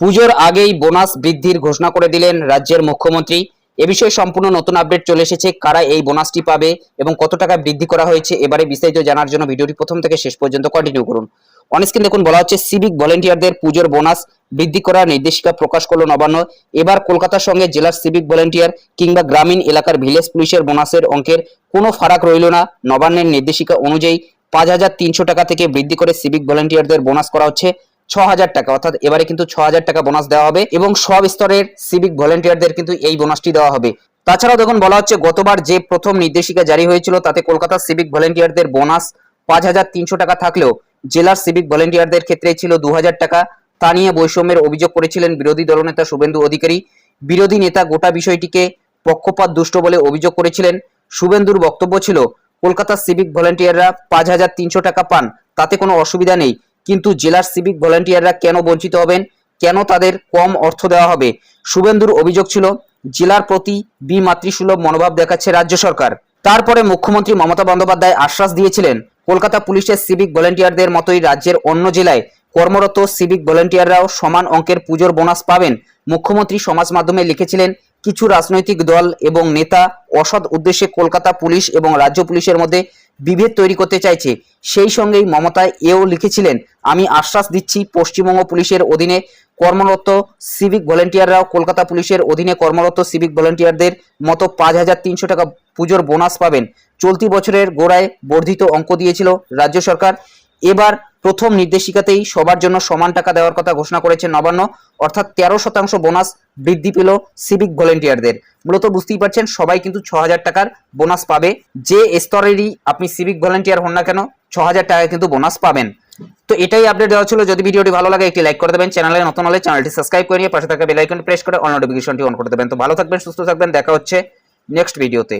পুজোর আগেই বোনাস বৃদ্ধির ঘোষণা করে দিলেন রাজ্যের মুখ্যমন্ত্রী। এ বিষয়ে সম্পূর্ণ নতুন আপডেট চলে এসেছে। কারা এই বোনাসটি পাবে এবং কত টাকা বৃদ্ধি করা হয়েছে এবারে বিস্তারিত জানার জন্য ভিডিওটি প্রথম থেকে শেষ পর্যন্ত কন্টিনিউ করুন। অনস্ক্রিন দেখুন, বলা হচ্ছে সিভিক ভলেন্টিয়ারদের পুজোর বোনাস বৃদ্ধি করার নির্দেশিকা প্রকাশ করল নবান্ন। এবার কলকাতার সঙ্গে জেলার সিভিক ভলেন্টিয়ার কিংবা গ্রামীণ এলাকার ভিলেজ পুলিশের বোনাসের অঙ্কের কোনো ফারাক রইল না। নবান্নের নির্দেশিকা অনুযায়ী পাঁচ হাজার তিনশো টাকা থেকে বৃদ্ধি করে সিভিক ভলেন্টিয়ারদের বোনাস করা হচ্ছে। ছ হাজার টাকা, অর্থাৎ এবারে কিন্তু ছ হাজার টাকা বোনাস দেওয়া হবে এবং সব স্তরের সিভিক ভলেন্টিয়ারদের কিন্তু এই বোনাসটি দেওয়া হবে। তাছাড়াও দেখুন, বলা হচ্ছে গতবার যে প্রথম নির্দেশিকা জারি হয়েছিল, তাতে কলকাতার সিভিক ভলেন্টিয়ারদের বোনাস পাঁচ হাজার তিনশো টাকা থাকলেও জেলার সিভিক ভলেন্টিয়ারদের ক্ষেত্রে ছিল দু হাজার টাকা। তা নিয়ে বৈষম্যের অভিযোগ করেছিলেন বিরোধী দলনেতা শুভেন্দু অধিকারী। বিরোধী নেতা গোটা বিষয়টিকে পক্ষপাত দুষ্ট বলে অভিযোগ করেছিলেন। শুভেন্দুর বক্তব্য ছিল কলকাতার সিভিক ভলেন্টিয়াররা পাঁচ হাজার তিনশো টাকা পান, তাতে কোনো অসুবিধা নেই। কিন্তু জেলার সিভিক ভলেন্টিয়াররা কেন বঞ্চিত হবেন? কেন তাদের কম অর্থ দেওয়া হবে? শুভেন্দুর অভিযোগ ছিল, জেলার প্রতি বিমাতৃসুলভ মনোভাব দেখাচ্ছে রাজ্য সরকার। তারপরে মুখ্যমন্ত্রী মমতা বন্দ্যোপাধ্যায় আশ্বাস দিয়েছিলেন, কলকাতা পুলিশের সিভিক ভলেন্টিয়ারদের মতোই রাজ্যের অন্য জেলায় কর্মরত সিভিক ভলেন্টিয়াররাও সমান অঙ্কের পুজোর বোনাস পাবেন। মুখ্যমন্ত্রী সমাজ মাধ্যমে লিখেছিলেন, কিছু রাজনৈতিক দল এবং নেতা অসৎ উদ্দেশ্যে কলকাতা পুলিশ এবং রাজ্য পুলিশের মধ্যে বিভেদ তৈরি করতে চাইছে। সেই সঙ্গেই মমতা এও লিখেছিলেন, আমি আশ্বাস দিচ্ছি পশ্চিমবঙ্গ পুলিশের অধীনে কর্মরত সিভিক ভলেন্টিয়াররাও কলকাতা পুলিশের অধীনে কর্মরত সিভিক ভলেন্টিয়ারদের মতো পাঁচ হাজার তিনশো টাকা পুজোর বোনাস পাবেন। চলতি বছরের গোড়ায় বর্ধিত অঙ্ক দিয়েছিল রাজ্য সরকার। এবার প্রথম নির্দেশিকাতেই সবার জন্য সমান টাকা দেওয়ার কথা ঘোষণা করেছে নবান্ন, অর্থাৎ তেরো শতাংশ বোনাস বৃদ্ধি পেল সিভিক ভলেন্টিয়ারদের। মূলত বুঝতেই পারছেন, সবাই কিন্তু ছ হাজার টাকার বোনাস পাবে। যে স্তরেরই আপনি সিভিক ভলেন্টিয়ার হন না কেন, ছ হাজার টাকা কিন্তু বোনাস পাবেন। তো এটাই আপডেট দেওয়া ছিল। যদি ভিডিওটি ভালো লাগে, একটি লাইক করে দেবেন। চ্যানেলে নতুন হলে চ্যানেলটি সাবস্ক্রাইব করে নিয়ে পাশে থাকা বেল আইকন প্রেস করে অল নোটিফিকেশনটি অন করে দেবেন। তো ভালো থাকবেন, সুস্থ থাকবেন। দেখা হচ্ছে নেক্সট ভিডিওতে